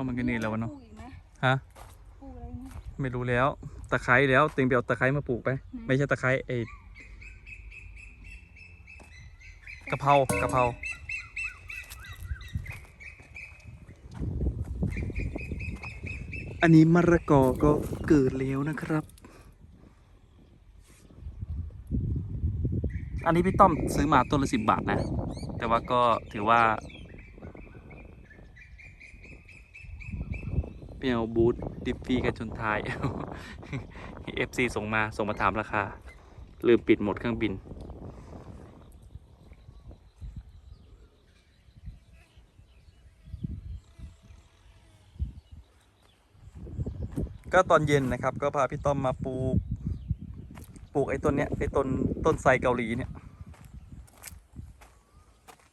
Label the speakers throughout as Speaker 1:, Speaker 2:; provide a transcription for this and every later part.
Speaker 1: เอามันก็นี่แล้ววะเนาะ
Speaker 2: ปลูกอีกไหม
Speaker 1: ฮะ
Speaker 2: ปลูกอะไรไหม
Speaker 1: ไม่รู้แล้ว ตะไคร้แล้วเต็งไปเอาตะไคร้มาปลูกไป ไม่ใช่ตะไคร้ไอ้กะเพรากะเพรา อันนี้มะระกอก็เกิดแล้วนะครับ อันนี้พี่ต้อมซื้อมาต้นละสิบบาทนะ แต่ว่าก็ถือว่า เปียวบูธดิฟฟี่กันจนท้ายเอฟซีส่งมาส่งมาถามราคา ลืมปิดหมดเครื่องบิน ก็ตอนเย็นนะครับ ก็พาพี่ต้อมมาปลูก ปลูกไอ้ต้นเนี้ยไอ้ต้นต้นไทรเกาหลีเนี่ย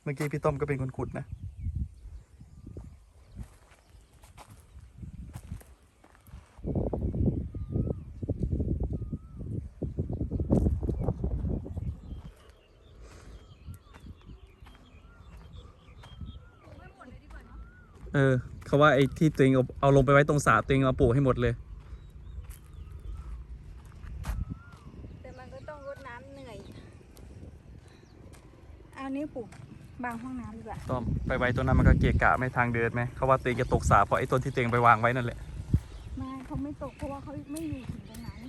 Speaker 1: เมื่อกี้พี่ต้อมก็เป็นคนขุดนะ เออเขาว่าไอ้ที่ตัวเองเอาเอาลงไปไว้ตรงสระตัวเองเอาปลูกให้หมดเลย
Speaker 2: แต่มันก็ต้องรดน้ำเหนื่อยเอานี้ปลูกบางห้องน้ำดีกว่า
Speaker 1: ต้อมไปไว้ตรงนั้นมันก็เกะกะไม่ทางเดินไหมเขาว่าตัวเองจะตกสาเพราะไอ้ต้นที่ตัวเองไปวางไว้นั่นแหละ
Speaker 2: ไม่เขาไม่ตกเพราะว่าเขาไม่อยู่ถึงตรงนั้น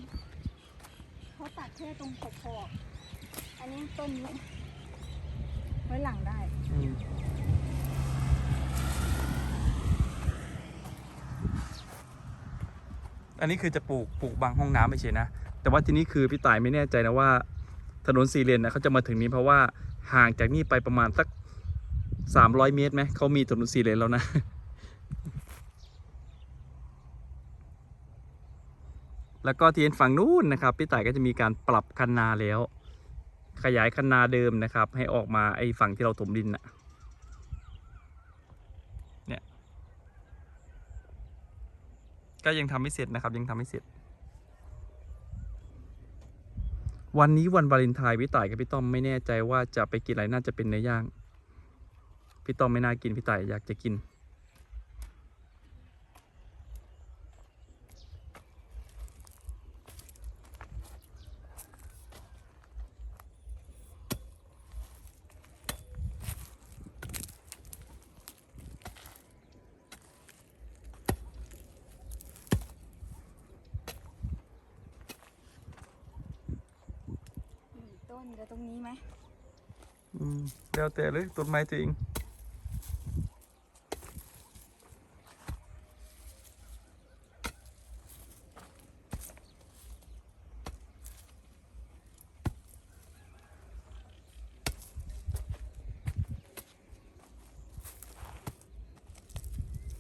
Speaker 2: เขาตัดแค่ตรงขอบขอบอันนี้ต้นนี้ไว้หลังได้
Speaker 1: อันนี้คือจะปลูกปลูกบางห้องน้ำไม่ใช่นะ แต่ว่าที่นี้คือพี่ต่ายไม่แน่ใจนะว่า ถนนสี่เลนนะเขาจะมาถึงนี้เพราะว่าห่างจากนี่ไปประมาณสักสามร้อยเมตรไหมเขามีถนนสี่เลนแล้วนะแล้วก็ที่เห็นฝั่งนู้นนะครับพี่ต่ายก็จะมีการปรับคันนาแล้ว ขยายคันนาเดิมนะครับ ให้ออกมาไอ้ฝั่งที่เราถมดินน่ะนี่ย ก็ยังทำไม่เสร็จนะครับ ยังทำไม่เสร็จ วันนี้วันวาเลนไทน์พี่ต่ายกับพี่ต้อมไม่แน่ใจว่าจะไปกินอะไรน่าจะเป็นเนื้อย่าง พี่ต้อมไม่น่ากินพี่ต่ายอยากจะกิน
Speaker 2: ต้นจะตรงนี้ไหม
Speaker 1: อืมแล้วแต่เลยต้นไม้ตัวเอง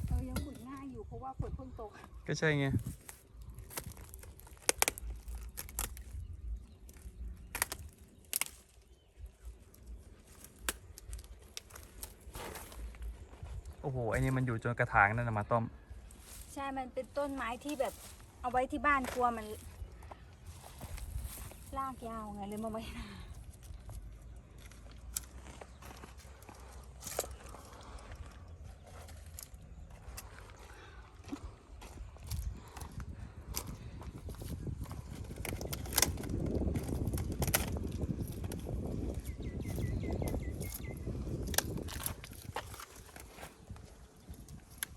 Speaker 2: เออยังขุดง่ายอยู่เพราะว่าฝนเพิ่งตก
Speaker 1: ก็ใช่ไง โอ้โหไอ้นี่มันอยู่จนกระถางนั่นนะมาต้อม
Speaker 2: ใช่ มันเป็นต้นไม้ที่แบบเอาไว้ที่บ้านกลัวมันลากยาวไงเลยมาไว้นา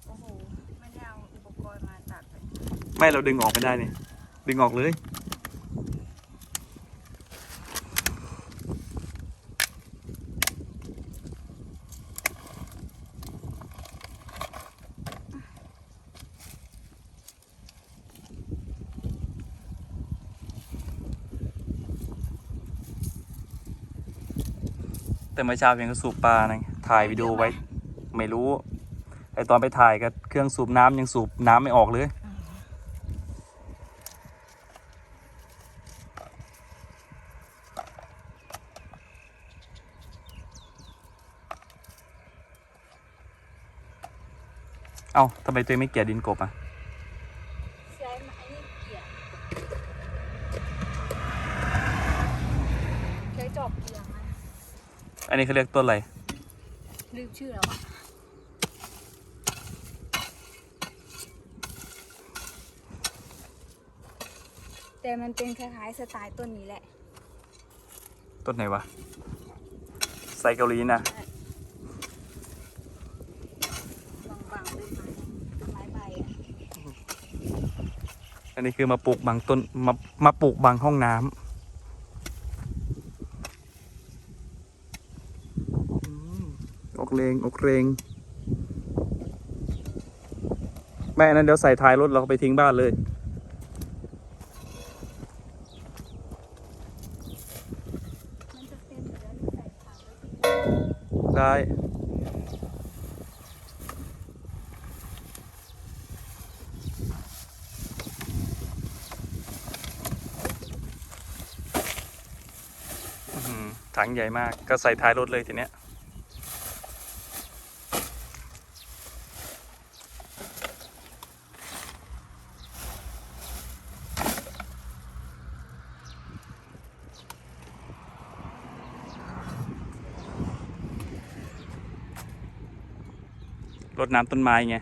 Speaker 2: โอ้โห ไม่ได้เอาอุปกรณ์มาตัดเลย
Speaker 1: ไม่เราดึงออกไม่ได้เนี่ยดึงออกเลย แต่เมื่อเช้าเพียงก็สูบปลานะถ่ายวิดีโอไว้ ไม่รู้ไอตอนไปถ่ายก็เครื่องสูบน้ำยังสูบน้ำไม่ออกเลย เอ้าทำไมตัวไม่เกลี่ยดินกบอะ
Speaker 2: ใช้ไม้เกี่ยใช้จอบเกี่ยนะ
Speaker 1: อันนี้เขาเรียกต้นอะไร
Speaker 2: ลืมชื่อแล้วอะแต่มันเป็นคล้ายๆสไตล์ต้นนี้แหละ
Speaker 1: ต้นไหนวะไซเกาหลีนะ
Speaker 2: นนี้
Speaker 1: คือมาปลูกบางต้นมามาปลูกบางห้องน้ำอืมออกเลงออกเรงแม่อันนั้นเดี๋ยวใส่ท้ายรถเราก็ไปทิ้งบ้านเลย
Speaker 2: มันจะเป็นเหลืองใส่ผักไว้ที่
Speaker 1: ได้ อื้อหือ ถังใหญ่มากก็ใส่ท้ายรถเลยทีเนี้ยรดน้ำต้นไม้ไง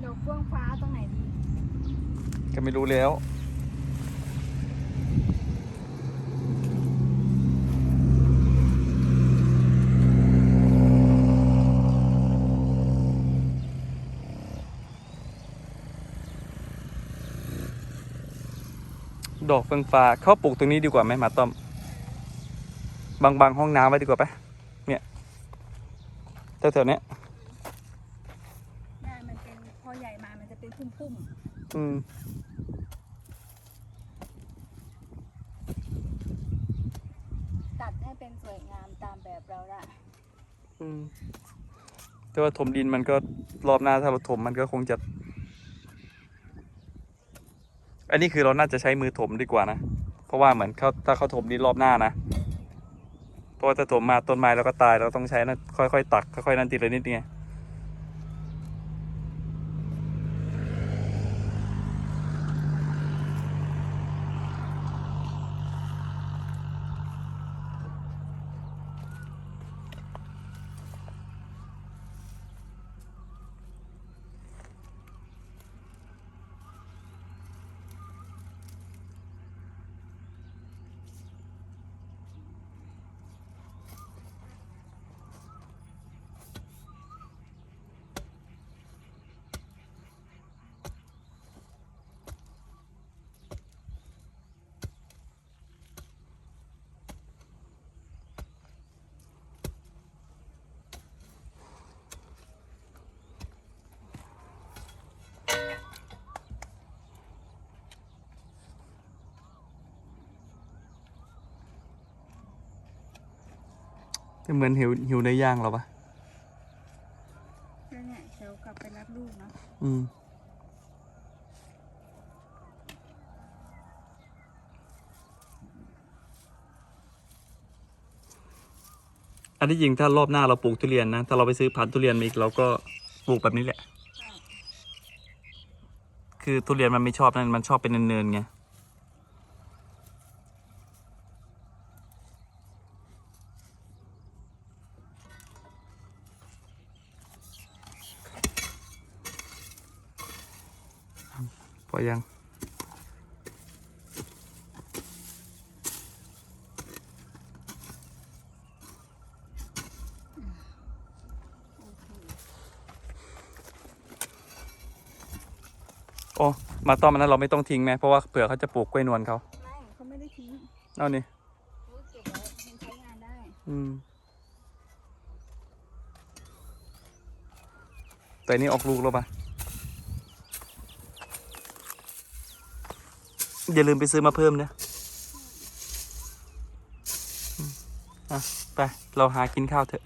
Speaker 1: เด
Speaker 2: อกเฟื่องฟ้าตรงไหนดี
Speaker 1: ก็ไม่รู้แล้ว ดอกเฟืองฟ้าเขาปลูกตรงนี้ดีกว่าไหมหมาต้อมบางบางห้องน้ำไว้ดีกว่าปะเนี่ยแถวๆเนี้ย
Speaker 2: ได้มันเป็นพอใหญ่มามันจะเป็นพุ่ม
Speaker 1: อืม
Speaker 2: ๆตัดให้เป็นสวยงามตามแบบเราละ
Speaker 1: อืมแต่ว่าถมดินมันก็รอบหน้าถ้าเราถมมันก็คงจะ อันนี้คือเราน่าจะใช้มือถมดีกว่านะ เพราะว่าเหมือนเขาถ้าเขาถมนิดรอบหน้านะ เพราะว่าถ้าถมมาต้นไม้เราก็ตายเราต้องใช้นะค่อยๆตักค่อยๆนั่นทีละนิดไง เหมือนหิวหิวในย่างเราปะ
Speaker 2: แล้วเนี่ยเดี๋ยวกลับไปรับลูกเนาะ
Speaker 1: อืม อันที่จริงถ้ารอบหน้าเราปลูกทุเรียนนะ ถ้าเราไปซื้อพันธุ์ทุเรียนมาอีกเราก็ปลูกแบบนี้แหละ คือทุเรียนมันไม่ชอบนั่นมันชอบเป็นเนินๆไง พอยัง โอ้ มาต้อมอันนั้นเราไม่ต้องทิ้งไหมเพราะว่าเผื่อเขาจะปลูกกล้วยนวลเขา
Speaker 2: ไม่เขาไม่ได้ทิ้ง
Speaker 1: เอานี่
Speaker 2: เขาเก็บไว้มันใช้งานได้
Speaker 1: อืมแต่นี่ออกลูกแล้วปะอย่าลืมไปซื้อมาเพิ่มนะอืมอะไป เราหากินข้าวเถอะ